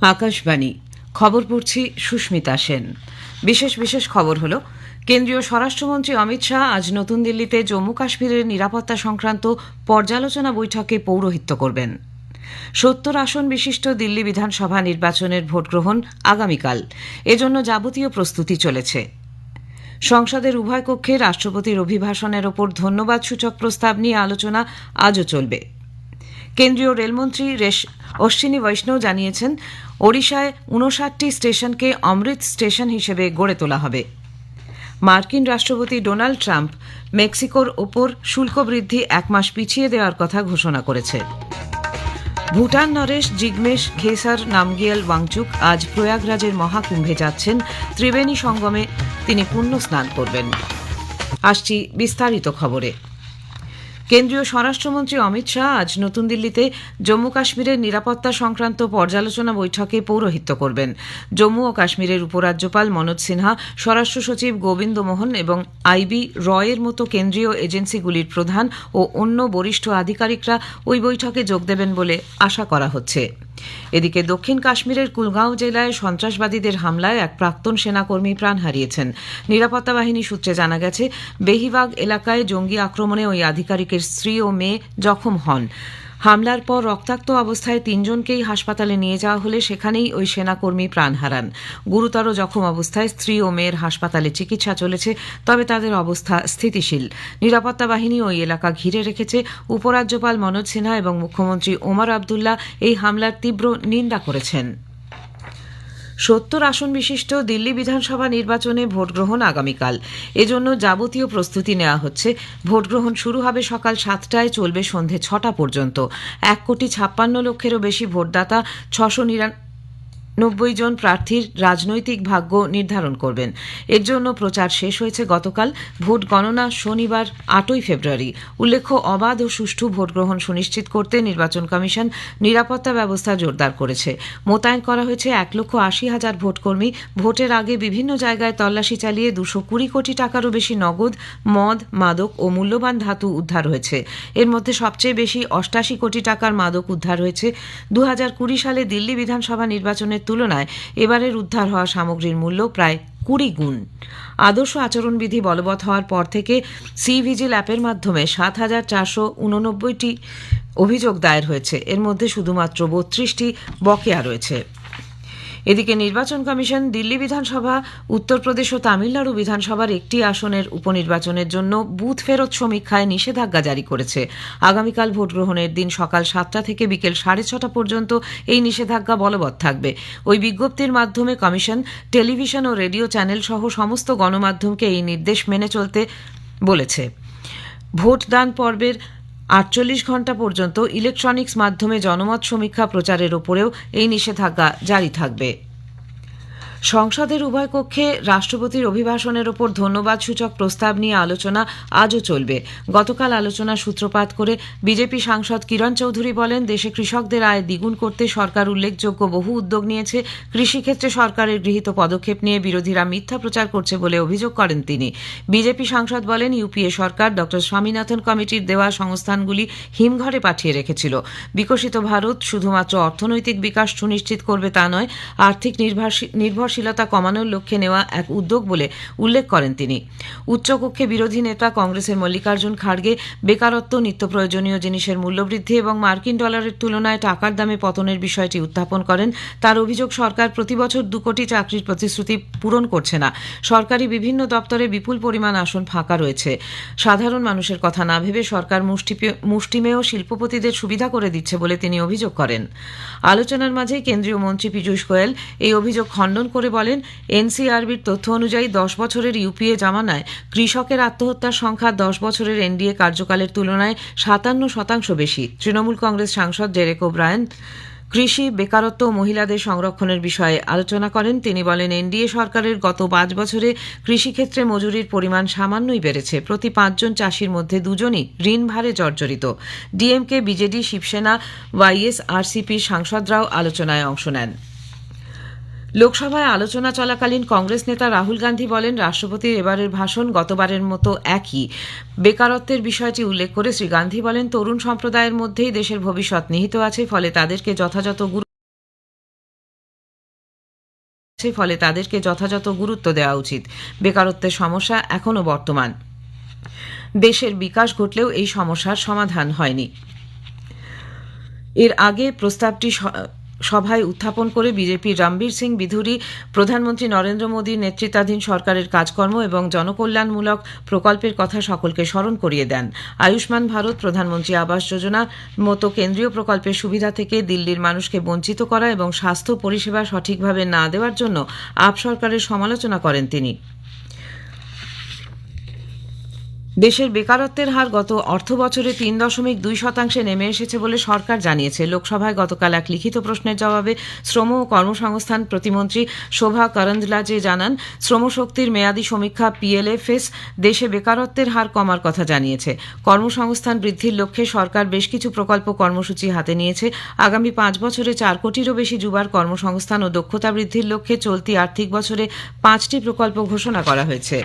আকাশবাণী। খবর পড়ছি সুস্মিতা সেন। বিশেষ বিশেষ খবর হলো, কেন্দ্রীয় স্বরাষ্ট্রমন্ত্রী অমিত শাহ আজ নতুন দিল্লিতে জম্মু কাশ্মীরের নিরাপত্তা সংক্রান্ত পর্যালোচনা বৈঠকে পৌরোহিত্য করবেন। সত্তর আসন বিশিষ্ট দিল্লি বিধানসভা নির্বাচনের ভোটগ্রহণ আগামীকাল। এজন্য যাবতীয় প্রস্তুতি চলেছে। সংসদের উভয় কক্ষে রাষ্ট্রপতির অভিভাষণের ওপর ধন্যবাদ সূচক প্রস্তাব নিয়ে আলোচনা আজও চলবে। কেন্দ্রীয় রেলমন্ত্রী রেশ অশ্বিনী বৈষ্ণব জানিয়েছেন, ওড়িশায় উনষাটটি স্টেশনকে অমৃত স্টেশন হিসেবে গড়ে তোলা হবে। মার্কিন রাষ্ট্রপতি ডোনাল্ড ট্রাম্প মেক্সিকোর ওপর শুল্ক বৃদ্ধি এক মাস পিছিয়ে দেওয়ার কথা ঘোষণা করেছে। ভুটান নরেশ জিগমেশ খেসার নামগিয়াল ওয়াংচুক আজ প্রয়াগরাজের মহাকুম্ভে যাচ্ছেন। ত্রিবেণী সঙ্গমে তিনি পুণ্য স্নান করবেন। আসছি বিস্তারিত খবরে। কেন্দ্রীয় স্বরাষ্ট্রমন্ত্রী অমিত শাহ আজ নতুন দিল্লিতে জম্মু কাশ্মীরের নিরাপত্তা সংক্রান্ত পর্যালোচনা বৈঠকে পৌরোহিত্য করবেন। জম্মু ও কাশ্মীরের উপরাজ্যপাল মনোজ সিনহা, স্বরাষ্ট্র সচিব গোবিন্দ মোহন এবং আইবি রয়ের মতো কেন্দ্রীয় এজেন্সিগুলির প্রধান ও অন্য বরিষ্ঠ আধিকারিকরা ওই বৈঠকে যোগ দেবেন বলে আশা করা হচ্ছে। এদিকে দক্ষিণ কাশ্মীরের কুলগাঁও জেলায় সন্ত্রাসবাদীদের হামলায় এক প্রাক্তন সেনাকর্মী প্রাণ হারিয়েছেন। নিরাপত্তা বাহিনী সূত্রে জানা গেছে, বেহিবাগ এলাকায় জঙ্গি আক্রমণে ওই আধিকারিকের স্ত্রী ও মেয়ে জখম হন। হামলার পর রক্তাক্ত অবস্থায় তিনজনকেই হাসপাতালে নিয়ে যাওয়া হলে সেখানেই ওই সেনাকর্মী প্রাণ হারান। গুরুতর জখম অবস্থায় স্ত্রী ও মেয়ের হাসপাতালে চিকিৎসা চলেছে, তবে তাদের অবস্থা স্থিতিশীল। নিরাপত্তা বাহিনী ওই এলাকা ঘিরে রেখেছে। উপরাজ্যপাল মনোজ সিনহা এবং মুখ্যমন্ত্রী ওমর আবদুল্লাহ এই হামলার তীব্র নিন্দা করেছেন। সত্তর আসন বিশিষ্ট দিল্লি বিধানসভা নির্বাচনে ভোটগ্রহণ আগামীকাল। এজন্য যাবতীয় প্রস্তুতি নেওয়া হচ্ছে। ভোটগ্রহণ শুরু হবে সকাল সাতটায়, চলবে সন্ধে ছটা পর্যন্ত। এক কোটি ছাপ্পান্ন লক্ষেরও বেশি ভোটদাতা, ছশো নব্বই জন প্রার্থীর রাজনৈতিক ভাগ্য নির্ধারণ করবেন। এর জন্য প্রচার শেষ হয়েছে গতকাল, ভোট গণনা শনিবার আটই ফেব্রুয়ারি। উল্লেখ্য, অবাধ ও সুষ্ঠু ভোটগ্রহণ সুনিশ্চিত করতে নির্বাচন কমিশন নিরাপত্তা ব্যবস্থা জোরদার করেছে। মোতায়েন করা হয়েছে এক লক্ষ আশি হাজার ভোটকর্মী। ভোটের আগে বিভিন্ন জায়গায় তল্লাশি চালিয়ে দুশো কুড়ি কোটি টাকারও বেশি নগদ, মদ, মাদক ও মূল্যবান ধাতু উদ্ধার হয়েছে। এর মধ্যে সবচেয়ে বেশি অষ্টাশি কোটি টাকার মাদক উদ্ধার হয়েছে। দু হাজার কুড়ি সালে দিল্লি বিধানসভা নির্বাচনের তুলনায় এবারের উদ্ধার হওয়া সামগ্রীর মূল্য প্রায় কুড়ি গুণ। আদর্শ আচরণবিধি বলবৎ হওয়ার পর থেকে সি ভিজিল অ্যাপের মাধ্যমে সাত হাজার চারশো উননব্বইটি অভিযোগ দায়ের হয়েছে। এর মধ্যে শুধুমাত্র বত্রিশটি বকেয়া রয়েছে। এদিকে নির্বাচন কমিশন দিল্লি বিধানসভা, উত্তরপ্রদেশ ও তামিলনাড়ু বিধানসভার একটি আসনের উপনির্বাচনের জন্য বুথ ফেরত সমীক্ষায় নিষেধাজ্ঞা জারি করেছে। আগামীকাল ভোট গ্রহণের দিন সকাল সাতটা থেকে বিকেল সাড়ে ছটা পর্যন্ত এই নিষেধাজ্ঞা বলবৎ থাকবে। ওই বিজ্ঞপ্তির মাধ্যমে কমিশন টেলিভিশন ও রেডিও চ্যানেল সহ সমস্ত গণমাধ্যমকে এই নির্দেশ মেনে চলতে বলেছে। ভোটদান পর্বের আটচল্লিশ ঘণ্টা পর্যন্ত ইলেকট্রনিক্স মাধ্যমে জনমত সমীক্ষা প্রচারের ওপরেও এই নিষেধাজ্ঞা জারি থাকবে। সংসদের উভয় কক্ষে রাষ্ট্রপতির অভিভাষণের ওপর ধন্যবাদ সূচক প্রস্তাব নিয়ে আলোচনা আজও চলবে। গতকাল আলোচনা সূত্রপাত করে বিজেপি সাংসদ কিরণ চৌধুরী বলেন, দেশে কৃষকদের আয় দ্বিগুণ করতে সরকার উল্লেখযোগ্য বহু উদ্যোগ নিয়েছে। কৃষিক্ষেত্রে সরকারের গৃহীত পদক্ষেপ নিয়ে বিরোধীরা মিথ্যা প্রচার করছে বলে অভিযোগ করেন তিনি। বিজেপি সাংসদ বলেন, ইউপিএ সরকার ড. স্বামীনাথন কমিটির দেওয়া সংস্থানগুলি হিমঘরে পাঠিয়ে রেখেছিল। বিকশিত ভারত শুধুমাত্র অর্থনৈতিক বিকাশ সুনিশ্চিত করবে তা নয়, আর্থিক নির্ভরশীল নির্ভরশীলতা কমানোর লক্ষ্যে নেওয়া এক উদ্যোগ বলে উল্লেখ করেন তিনি। উচ্চকক্ষে বিরোধী নেতা কংগ্রেসের মল্লিকার্জুন খাড়গে বেকারত্ব, নিত্য প্রয়োজনীয় জিনিসের মূল্যবৃদ্ধি এবং মার্কিন ডলারের তুলনায় টাকার দামে পতনের বিষয়টি উত্থাপন করেন। তার অভিযোগ, সরকার প্রতি বছর দু কোটি চাকরির প্রতিশ্রুতি পূরণ করছে না। সরকারি বিভিন্ন দপ্তরে বিপুল পরিমাণ আসন ফাঁকা রয়েছে। সাধারণ মানুষের কথা না ভেবে সরকার মুষ্টিমেয় শিল্পপতিদের সুবিধা করে দিচ্ছে বলে তিনি অভিযোগ করেন। আলোচনার মাঝে কেন্দ্রীয় মন্ত্রী পীযূষ গোয়েল এই অভিযোগ খণ্ডন করে বলেন, এনসিআরবির তথ্য অনুযায়ী দশ বছরের ইউপিএ জামানায় কৃষকের আত্মহত্যার সংখ্যা দশ বছরের এনডিএ কার্যকালের তুলনায় সাতান্ন শতাংশ বেশি। তৃণমূল কংগ্রেস সাংসদ ডেরেক ওব্রায়ন কৃষি, বেকারত্ব মহিলাদের সংরক্ষণের বিষয়ে আলোচনা করেন। তিনি বলেন, এনডিএ সরকারের গত পাঁচ বছরে কৃষিক্ষেত্রে মজুরির পরিমাণ সামান্যই বেড়েছে। প্রতি পাঁচজন চাষির মধ্যে দুজনই ঋণ ভারে জর্জরিত। ডিএমকে, বিজেডি, শিবসেনা ওয়াইএসআরসিপির সাংসদরাও আলোচনায় অংশ নেন। লোকসভায় আলোচনা চলাকালীন কংগ্রেস নেতা রাহুল গান্ধী বলেন, রাষ্ট্রপতির এবারের ভাষণ গতবারের মতো একই। বেকারত্বের বিষয়টি উল্লেখ করে শ্রী গান্ধী বলেন, তরুণ সম্প্রদায়ের মধ্যেই দেশের ভবিষ্যৎ নিহিত আছে, ফলে তাদেরকে যথাযথ গুরুত্ব ফলে তাদেরকে যথাযথ গুরুত্ব দেওয়া উচিত। বেকারত্বের সমস্যা এখনও বর্তমান। দেশের বিকাশ ঘটলেও এই সমস্যার সমাধান হয়নি। এর আগে প্রস্তাবটি সভায় উত্থাপন করে বিজেপির রামবীর সিং বিধুরি, প্রধানমন্ত্রী নরেন্দ্র মোদীর নেতৃত্বাধীন সরকারের কাজকর্ম এবং জনকল্যাণমূলক প্রকল্পের কথা সকলকে স্মরণ করিয়ে দেন। আয়ুষ্মান ভারত, প্রধানমন্ত্রী আবাস যোজনা মতো কেন্দ্রীয় প্রকল্পের সুবিধা থেকে দিল্লির মানুষকে বঞ্চিত করা এবং স্বাস্থ্য পরিষেবা সঠিকভাবে না দেওয়ার জন্য আপ সরকারের সমালোচনা করেন তিনি। দেশের বেকারত্বের হার গত অর্থ বছরে তিন দশমিক দুই শতাংশে নেমে এসেছে বলে সরকার জানিয়েছে। লোকসভায় গতকাল এক লিখিত প্রশ্নের জবাবে শ্রম ও কর্মসংস্থান প্রতিমন্ত্রী শোভা করন্দলাজে জানান, শ্রমশক্তির মেয়াদী সমীক্ষা পিএলএফএস দেশে বেকারত্বের হার কমার কথা জানিয়েছে। কর্মসংস্থান বৃদ্ধির লক্ষ্যে সরকার বেশ কিছু প্রকল্প কর্মসূচি হাতে নিয়েছে। আগামী পাঁচ বছরে চার কোটিরও বেশি যুবার কর্মসংস্থান ও দক্ষতা বৃদ্ধির লক্ষ্যে চলতি আর্থিক বছরে পাঁচটি প্রকল্প ঘোষণা করা হয়েছে।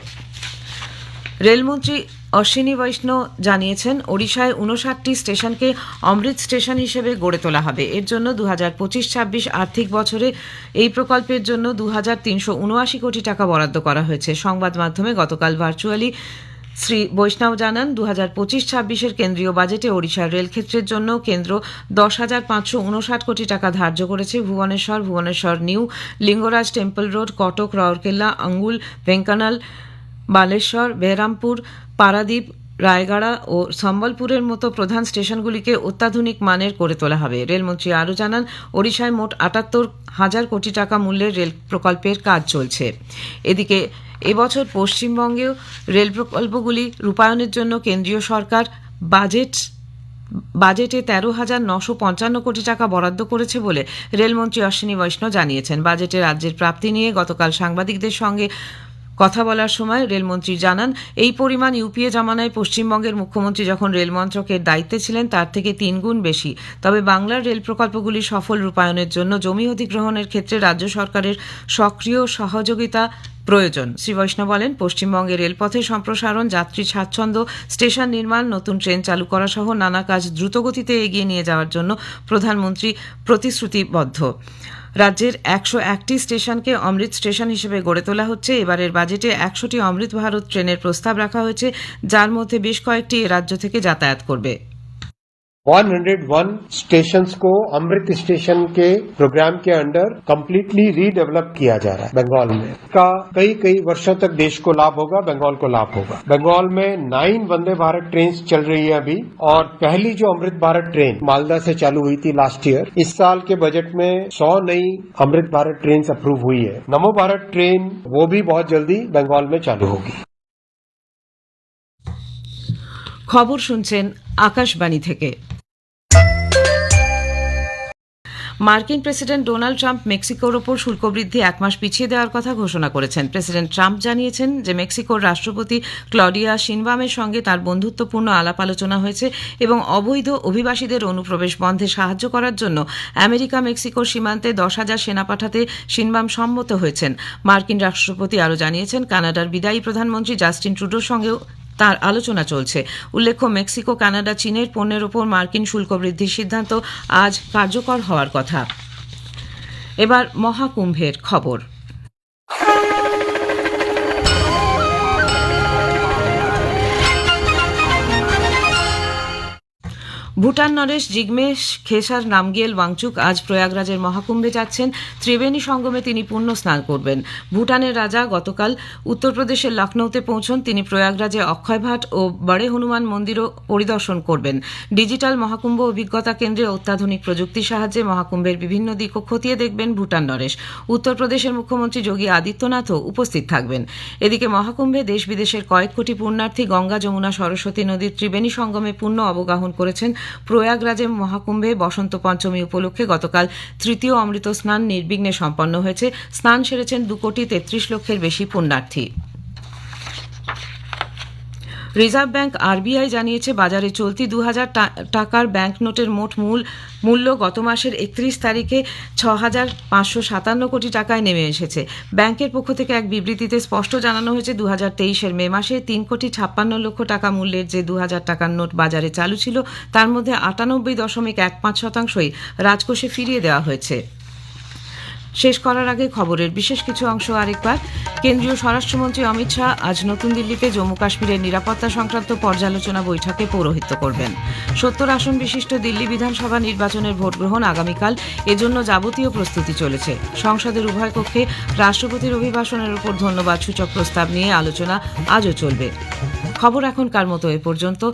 রেলমন্ত্রী অশ্বিনী বৈষ্ণব জানিয়েছেন, ওড়িশায় উনষাটটি স্টেশনকে অমৃত স্টেশন হিসেবে গড়ে তোলা হবে। এর জন্য দু হাজার পঁচিশ ছাব্বিশ আর্থিক বছরে এই প্রকল্পের জন্য দু হাজার তিনশো উনআশি কোটি টাকা বরাদ্দ করা হয়েছে। সংবাদ মাধ্যমে গতকাল ভার্চুয়ালি শ্রী বৈষ্ণব জানান দু হাজার পঁচিশ ছাব্বিশের কেন্দ্রীয় বাজেটে ওড়িশার রেলক্ষেত্রের জন্য কেন্দ্র দশ হাজার পাঁচশো উনষাট কোটি টাকা ধার্য করেছে। Bhubaneswar Bhubaneswar new, Lingaraj temple road, Cuttack Rourkela Angul Dhenkanal Baleswar, Berhampur Paradip, Rayagada ও সম্বলপুরের মতো প্রধান স্টেশনগুলিকে অত্যাধুনিক মানের করে তোলা হবে। রেলমন্ত্রী আরও জানান, ওড়িশায় মোট আটাত্তর হাজার কোটি টাকা মূল্যের রেল প্রকল্পের কাজ চলছে। এদিকে, এবছর পশ্চিমবঙ্গেও রেল প্রকল্পগুলি রূপায়ণের জন্য কেন্দ্রীয় সরকার বাজেট, বাজেটে তেরো হাজার নশো পঞ্চান্ন কোটি টাকা বরাদ্দ করেছে বলে রেলমন্ত্রী অশ্বিনী বৈষ্ণব জানিয়েছেন। বাজেটে রাজ্যের প্রাপ্তি নিয়ে গতকাল সাংবাদিকদের সঙ্গে কথা বলার সময় রেলমন্ত্রী জানান, এই পরিমাণ ইউপিএ জামানায় পশ্চিমবঙ্গের মুখ্যমন্ত্রী যখন রেল মন্ত্রকের দায়িত্বে ছিলেন, তার থেকে তিনগুণ বেশি। তবে বাংলার রেল প্রকল্পগুলি সফল রূপায়ণের জন্য জমি অধিগ্রহণের ক্ষেত্রে রাজ্য সরকারের সক্রিয় সহযোগিতা প্রয়োজন। শ্রী বৈষ্ণব বলেন, পশ্চিমবঙ্গে রেলপথের সম্প্রসারণ, যাত্রী স্বাচ্ছন্দ্য, স্টেশন নির্মাণ, নতুন ট্রেন চালু করা সহ নানা কাজ দ্রুতগতিতে এগিয়ে নিয়ে যাওয়ার জন্য প্রধানমন্ত্রী প্রতিশ্রুতিবদ্ধ। রাজ্যের একশো একটি স্টেশনকে অমৃত স্টেশন হিসেবে গড়ে তোলা হচ্ছে। এবারের বাজেটে একশোটি অমৃত ভারত ট্রেনের প্রস্তাব রাখা হয়েছে, যার মধ্যে বেশ কয়েকটি রাজ্য থেকে যাতায়াত করবে। 101 स्टेशंस को अमृत स्टेशन के प्रोग्राम के अंडर कंप्लीटली रीडेवलप किया जा रहा है बंगाल में का कई कई वर्षों तक देश को लाभ होगा बंगाल को लाभ होगा बंगाल में नाइन वंदे भारत ट्रेन चल रही है अभी और पहली जो अमृत भारत ट्रेन मालदा से चालू हुई थी लास्ट ईयर इस साल के बजट में 100 नई अमृत भारत ट्रेन अप्रूव हुई है नमो भारत ट्रेन वो भी बहुत जल्दी बंगाल में चालू होगी খবর শুনছেন আকাশবাণী থেকে মার্কিন প্রেসিডেন্ট ডোনাল্ড ট্রাম্প মেক্সিকোর ওপর শুল্ক বৃদ্ধি এক মাস পিছিয়ে দেওয়ার কথা ঘোষণা করেছেন। প্রেসিডেন্ট ট্রাম্প জানিয়েছেন যে মেক্সিকোর রাষ্ট্রপতি ক্লডিয়া শিনবামের সঙ্গে তার বন্ধুত্বপূর্ণ আলাপ আলোচনা হয়েছে এবং অবৈধ অভিবাসীদের অনুপ্রবেশ বন্ধে সাহায্য করার জন্য আমেরিকা মেক্সিকোর সীমান্তে দশ হাজার সেনা পাঠাতে শিনবাম সম্মত হয়েছেন। মার্কিন রাষ্ট্রপতি আরও জানিয়েছেন, কানাডার বিদায়ী প্রধানমন্ত্রী জাস্টিন ট্রুডোর সঙ্গেও তার আলোচনা চলছে। উল্লেখ্য, মেক্সিকো, কানাডা, চীনের পণ্যের ওপর মার্কিন শুল্ক বৃদ্ধির সিদ্ধান্ত আজ কার্যকর হওয়ার কথা। এবার মহাকুম্ভের খবর। ভুটান নরেশ জিগমেশ খেসার নামগিয়েল ওয়াংচুক আজ প্রয়াগরাজের মহাকুম্ভে যাচ্ছেন। ত্রিবেণী সঙ্গমে তিনি পুণ্য স্নান করবেন। ভুটানের রাজা গতকাল উত্তরপ্রদেশের লখনৌতে পৌঁছন। তিনি প্রয়াগরাজে অক্ষয়ভাট ও বড়ে হনুমান মন্দিরও পরিদর্শন করবেন। ডিজিটাল মহাকুম্ভ অভিজ্ঞতা কেন্দ্রে অত্যাধুনিক প্রযুক্তির সাহায্যে মহাকুম্ভের বিভিন্ন দিকও খতিয়ে দেখবেন ভুটান নরেশ। উত্তরপ্রদেশের মুখ্যমন্ত্রী যোগী আদিত্যনাথও উপস্থিত থাকবেন। এদিকে মহাকুম্ভে দেশ বিদেশের কয়েক কোটি পুণ্যার্থী গঙ্গা, যমুনা, সরস্বতী নদীর ত্রিবেণী সঙ্গমে পুণ্য অবগাহন করেছেন প্রয়াগরাজে মহাকুম্ভে বসন্ত পঞ্চমী উপলক্ষে গতকাল তৃতীয় অমৃত স্নান নির্বিঘ্নে সম্পন্ন হয়েছে। স্নান সেরেছেন দু কোটি তেত্রিশ লক্ষের বেশি পুণ্যার্থী। রিজার্ভ ব্যাংক আরবিআই জানিয়েছে, বাজারে চলতি দু হাজার টাকার ব্যাংক নোটের মোট মূল, মূল্য গত মাসের একত্রিশ তারিখে ছ পাঁচশো সাতান্ন কোটি টাকায় নেমে এসেছে। ব্যাংকের পক্ষ থেকে এক বিবৃতিতে স্পষ্ট জানানো হয়েছে দু হাজার তেইশের মে মাসে তিন কোটি ছাপ্পান্ন লক্ষ টাকা মূল্যের যে দু হাজার টাকার নোট বাজারে চালু ছিল, তার মধ্যে আটানব্বই দশমিক এক পাঁচ শতাংশই রাজকোষে ফিরিয়ে দেওয়া হয়েছে। শেষ করার আগে খবরের বিশেষ কিছু অংশ আরেকবার। কেন্দ্রীয় স্বরাষ্ট্রমন্ত্রী অমিত শাহ আজ নতুন দিল্লিতে জম্মু কাশ্মীরের নিরাপত্তা সংক্রান্ত পর্যালোচনা বৈঠকে পৌরোহিত্য করবেন। সত্তর আসন বিশিষ্ট দিল্লি বিধানসভা নির্বাচনের ভোট গ্রহণ আগামীকাল, এজন্য যাবতীয় প্রস্তুতি চলেছে। সংসদের উভয় কক্ষে রাষ্ট্রপতির অভিভাষণের উপর ধন্যবাদ সূচক প্রস্তাব নিয়ে আলোচনা আজও চলবে। খবর এখনকার মতো এ পর্যন্ত।